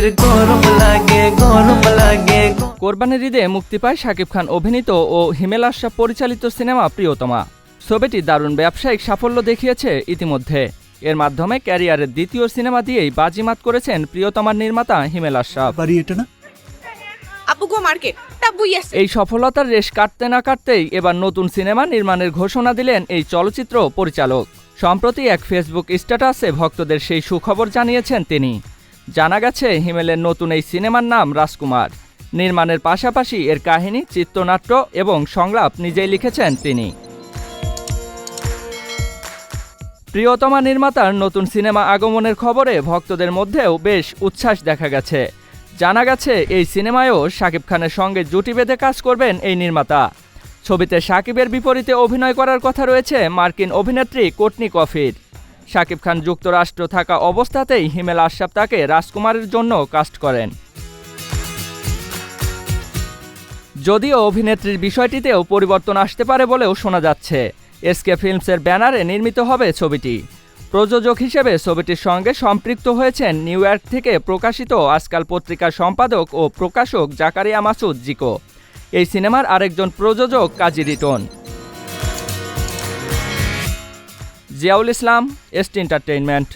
শরীর গরম লাগে গরম লাগে। কোরবানির ঈদে মুক্তি পায় শাকিব খান অভিনীত ও হিমেল আশরাফ পরিচালিত সিনেমা প্রিয়তমা। ছবিটি দারুণ ব্যবসায়িক সাফল্য দেখিয়েছে ইতিমধ্যে। এর মাধ্যমে ক্যারিয়ারের দ্বিতীয় সিনেমা দিয়েই বাজিমাত করেছেন প্রিয়তমার নির্মাতা হিমেল আশরাফ. এই সফলতার রেশ কাটতে না কাটতেই এবার নতুন সিনেমা নির্মাণের ঘোষণা দিলেন এই চলচ্চিত্র পরিচালক। সম্প্রতি এক ফেসবুক স্ট্যাটাসে ভক্তদের সেই সুখবর জানিয়েছেন তিনি। জানা গেছে, হিমেলের নতুন এই সিনেমার নাম রাজকুমার। নির্মাণের পাশাপাশি এর কাহিনী, চিত্রনাট্য এবং সংলাপ নিজেই লিখেছেন তিনি। প্রিয়তমা নির্মাতার নতুন সিনেমা আগমনের খবরে ভক্তদের মধ্যেও বেশ উচ্ছ্বাস দেখা গেছে। জানা গেছে, এই সিনেমায়ও শাকিব খানের সঙ্গে জুটি বেঁধে কাজ করবেন এই নির্মাতা। ছবিতে শাকিবের বিপরীতে অভিনয় করার কথা রয়েছে মার্কিন অভিনেত্রী কোটনি কফির। শাকিব খান যুক্তরাষ্ট্র থাকা অবস্থাতেই হিমেল আশরাফ তাকে রাজকুমারের জন্য কাস্ট করেন। যদিও অভিনেত্রীর বিষয়টিতেও পরিবর্তন আসতে পারে বলেও শোনা যাচ্ছে। এসকে ফিল্মসের ব্যানারে নির্মিত হবে ছবিটি। প্রযোজক হিসেবে ছবিটির সঙ্গে সম্পৃক্ত হয়েছেন নিউ ইয়র্ক থেকে প্রকাশিত আজকাল পত্রিকার সম্পাদক ও প্রকাশক জাকারিয়া মাসুদ জিকো। এই সিনেমার আরেকজন প্রযোজক Kazi written. Ziaul Islam ST entertainment.